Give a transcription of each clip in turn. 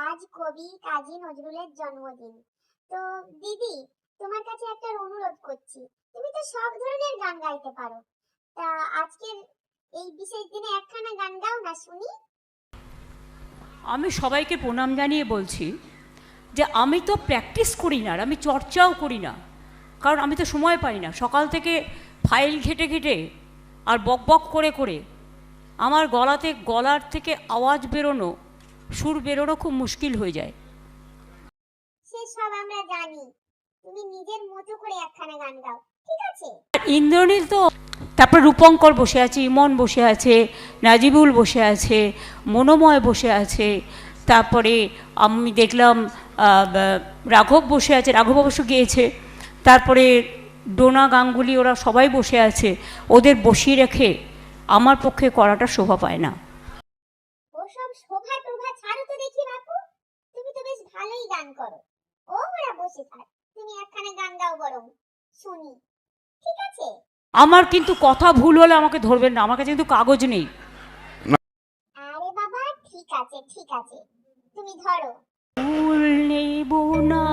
আজ কবি কাজী নজরুলের জন্মদিন। তো দিদি, তোমার কাছে একটা অনুরোধ করছি। তুমি তো সব ধরনের গান গাইতে পারো। তা আজকের এই বিশেষ দিনে একখানা গান গাও না শুনি? আমি সবাইকে প্রণাম জানিয়ে বলছি যে আমি তো প্র্যাকটিস করি না আর আমি চর্চাও করি না। কারণ আমি তো সময় পাই না। সকাল থেকে ফাইল ঘেটে ঘেটে আর বক বক করে করে আমার গলাতে, গলার থেকে আওয়াজ বেরোনো সুর বেরোনো খুব মুশকিল হয়ে যায়। সে সব আমরা জানি। তুমি নিজের মতো করে একখানা গান গাও ঠিক আছে? ইন্দ্রনীল তো তারপরে রূপঙ্কর বসে আছে ইমন বসে আছে নাজিবুল বসে আছে মনোময় বসে আছে তারপরে আমি দেখলাম রাঘব বসে আছে রাঘব অবশ্য গিয়েছে তারপরে ডোনা গাঙ্গুলি ওরা সবাই বসে আছে ওদের বসিয়ে রেখে আমার পক্ষে করাটা শোভা পায় না ওসব শোভা টোভা ছাড়ো তো দেখি বাপু তুমি তো বেশ ভালোই গান করো ও ওরা বসে থাক তুমি একখানা গান গাও বরং শুনি ঠিক আছে আমার কিন্তু কথা ভুল হলে আমাকে ধরবেন না আমার কাছে কিন্তু কাগজ নেই। আরে বাবা ঠিক আছে ঠিক আছে। তুমি ধরো। ফুল নেব না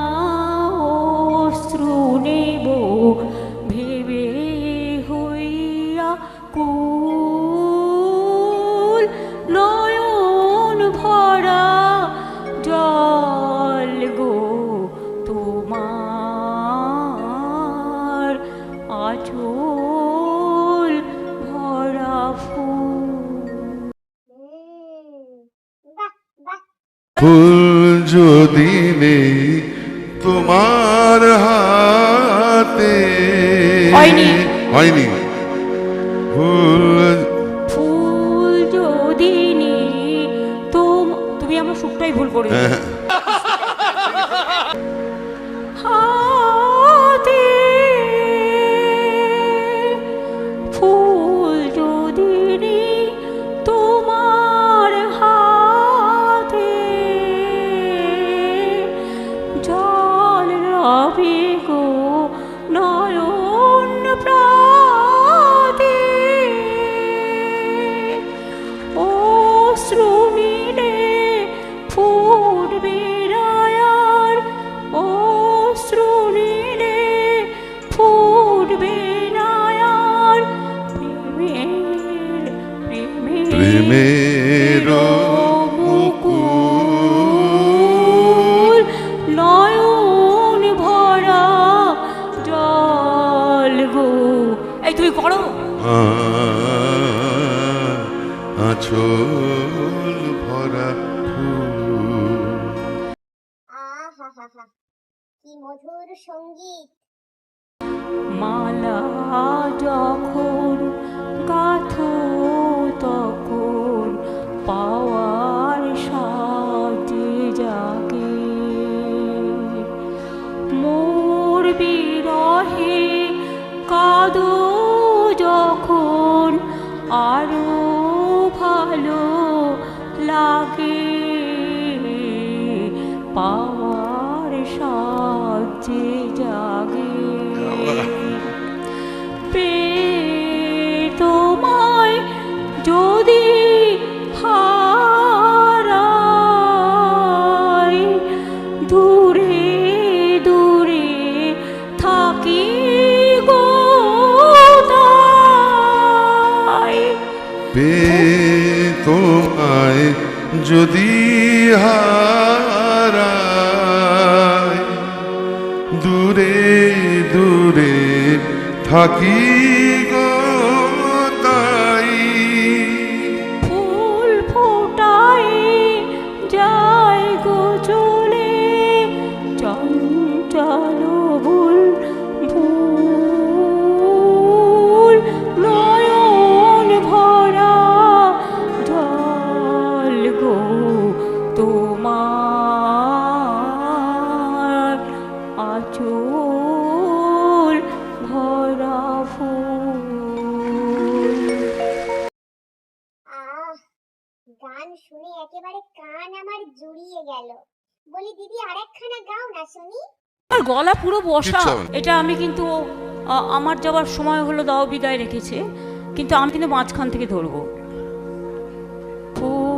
অশ্রু নেব ফুল যদি নেই তোমার হাতে। হয়নি। হয়নি। ফুল ফুল যদি নেই তুমি আমার সুখটাই ভুল করে করো আচল ভরা কি মধুর সংগীত। মালা যখন গাথো তখন পাওয়ার সাজে জাগে। মোর বিরহে কাদো যখন আরও ভালো লাগে। পাওয়ার সাজে জাগে। পে তোমায় যদি হারাই দূরে পে তোমায় যদি হারায় দূরে দূরে থাকি তোমার আচল ভরা ফুল। গান শুনে একেবারে কান আমার জুড়িয়ে গেল। বলি দিদি আরেকখানা গাও না শুনি? আর গলা পুরো বসা। এটা আমি কিন্তু আমার যাওয়ার সময় হলো দাও বিদায় রেখেছে। কিন্তু আমি কিন্তু মাঝখান থেকে ধরবো। ফুল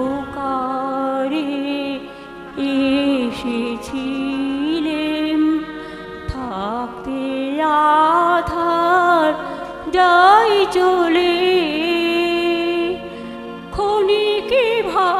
অন্ধকারে এসেছিলেন থাকতে আধার যাই চলে। খনিকে ভালো